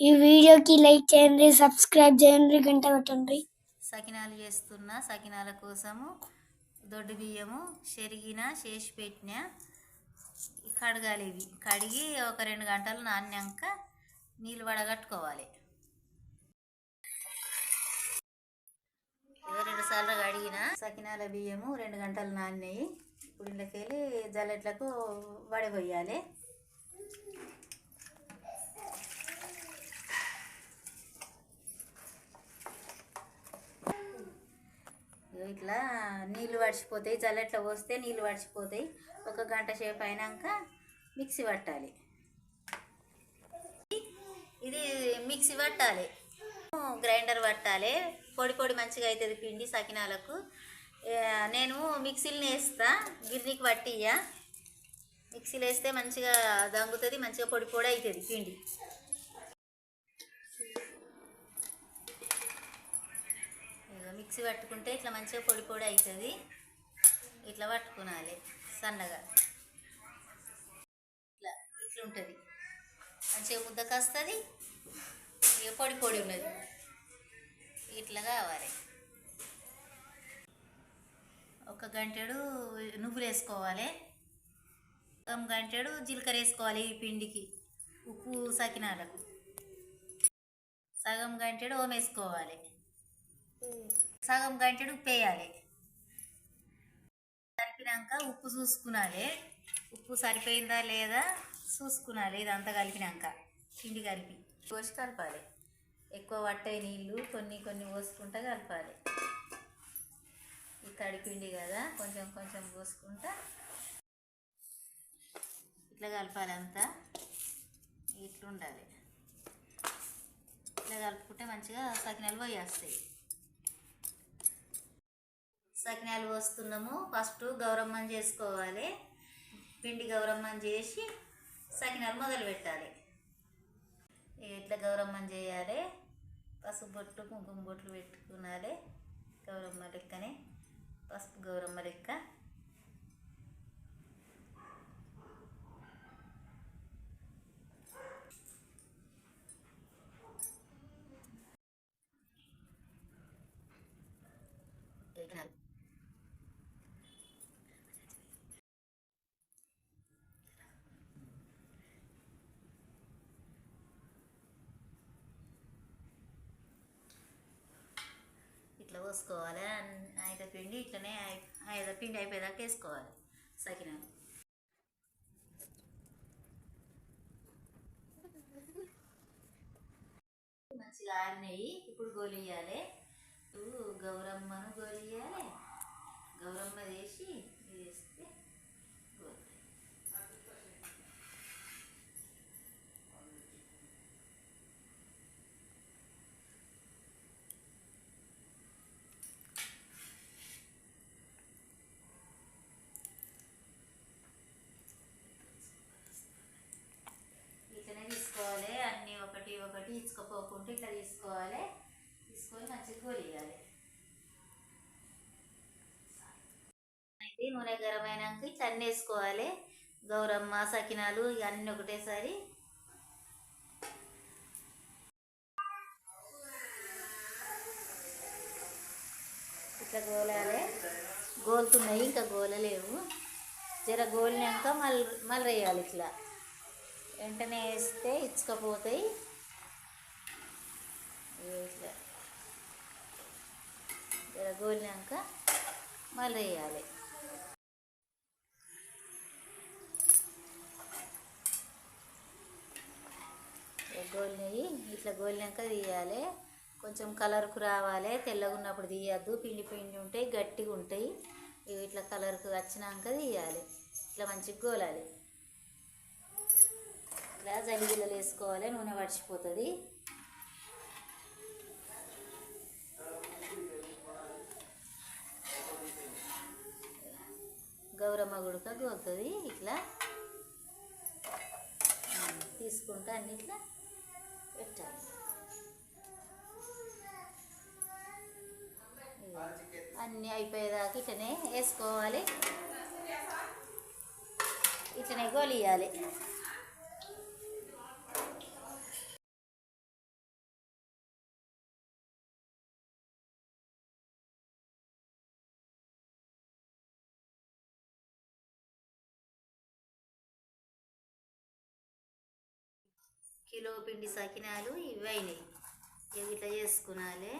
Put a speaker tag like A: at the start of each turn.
A: ఈ వీడియోకి లైక్ చేయండి సబ్స్క్రైబ్ చేయండి గంట కొట్టండి.
B: సకినాలు చేస్తున్న సకినాల కోసము దొడ్డు బియ్యము చెరిగిన చేసి పెట్టిన కడగాలి ఇవి. కడిగి ఒక రెండు గంటలు నాణ్యాక నీళ్ళు వడగట్టుకోవాలి. రెండు సార్లు కడిగిన సకినాల బియ్యము రెండు గంటలు నానినాయి. ఇప్పుడు ఇళ్ళకెళ్ళి జల్లెట్లకు వడపోయాలి ఇట్లా నీళ్ళు వడిచిపోతాయి జల్లెట్ల పోస్తే నీళ్ళు వడిచిపోతాయి. ఒక గంట సేపు అయినాక మిక్సీ పట్టాలి. ఇది మిక్సీ పట్టాలి. గ్రైండర్ పట్టాలి. పొడి పొడి మంచిగా అవుతుంది పిండి సకినాలకు. నేను మిక్సీలు వేస్తా గిర్నీకి పట్టియ్యా. మిక్సీలో వేస్తే మంచిగా దంగుతుంది మంచిగా పొడి పొడి అవుతుంది పిండి. మిక్సీ పట్టుకుంటే ఇట్లా మంచిగా పొడి పొడి అవుతుంది. ఇట్లా పట్టుకోవాలి సన్నగా. ఇట్లా ఇట్లా ఉంటుంది మంచిగా ముద్ద వస్తుంది ఇక పొడి పొడి ఉన్నది. ఇట్లా కావాలి. ఒక గంటెడు నువ్వులు వేసుకోవాలి. ఒక గంటెడు జీలకర్ర వేసుకోవాలి ఈ పిండికి ఉప్పు సకినాలకు. సగం గంటెడు ఓం వేసుకోవాలి. సగం గంటడు ఉప్పు వేయాలి కలిపినాక ఉప్పు చూసుకునాలి. ఉప్పు సరిపోయిందా లేదా చూసుకునాలి ఇదంతా కలిపినాక పిండి కలిపి. పోసి కలపాలి. ఎక్కువ పట్టే నీళ్ళు కొన్ని కొన్ని పోసుకుంటా కలపాలి. ఈ తడిపిండి కదా కొంచెం కొంచెం పోసుకుంటా. ఇట్లా కలపాలి అంతా. ఇట్లా ఉండాలి ఇట్లా కలుపుకుంటే మంచిగా సకినాలు పోయేస్తాయి. సకినాలు పోస్తున్నాము. ఫస్ట్ గౌరమ్మని చేసుకోవాలి. పిండి గౌరమ్మని చేసి సకినాలు మొదలు పెట్టాలి. ఇట్లా గౌరమ్మని చేయాలి? పసుపు బొట్టు కుంకుమ బొట్లు పెట్టుకునాలి గౌరమ్మ లెక్కనే పసుపు గౌరమ్మ లెక్క ఇట్లా ఇట్లా పోసుకోవాలి ఆయన పిండి ఇట్లనే ఆయన పిండి అయిపోయేదాకా వేసుకోవాలి. సకినాలు మంచిగా ఆరినాయి ఇప్పుడు గోలియాలి ఇప్పుడు గౌరమ్మను గోలియాలి గౌరమ్మ వేసి వేస్తే గోలుతాయి ఇట్లనే తీసుకోవాలి అన్నీ ఒకటి ఇచ్చుకోపోకుండా ఇట్లా తీసుకోవాలి. తీసుకొని మంచిగా గోలియాలి అయితే నూనె గరం అయినాక ఇట్లా అన్నీ వేసుకోవాలి. గౌరమ్మ సకినాలు ఇక అన్నీ ఒకటేసారి. ఇట్లా గోలాలి. గోలుతున్నాయి ఇంకా గోలలేవు. జర గోలినాక మళ్ళీ మళ్ళీ వేయాలి ఇట్లా. వెంటనే వేస్తే ఇచ్చుకపోతాయి ఇగో ఇట్లా జర గోలినాక మళ్ళీ వేయాలి. గోలినవి ఇట్లా గోలినాక తీయాలి. కొంచెం కలర్కు రావాలి. తెల్లగా ఉన్నప్పుడు తీయద్దు. పిండి పిండి ఉంటాయి గట్టిగా ఉంటాయి. ఇవి ఇట్లా కలర్కు వచ్చినాక తీయాలి. ఇట్లా మంచిగా గోలాలి. ఇట్లా జల్లిగిల్లలు వేసుకోవాలి. నూనె పడిచిపోతుంది. గౌరమ్మ గుడక గోలుతుంది ఇట్లా. తీసుకుంటా అన్ని ఇట్లా పెట్టాలి. అన్నీ అయిపోయేదాకా ఇట్లనే వేసుకోవాలి. ఇట్లనే గోలియాలి కిలో పిండి సకినాలు ఇవి అయినాయి ఇక ఇట్లా చేసుకునాలి.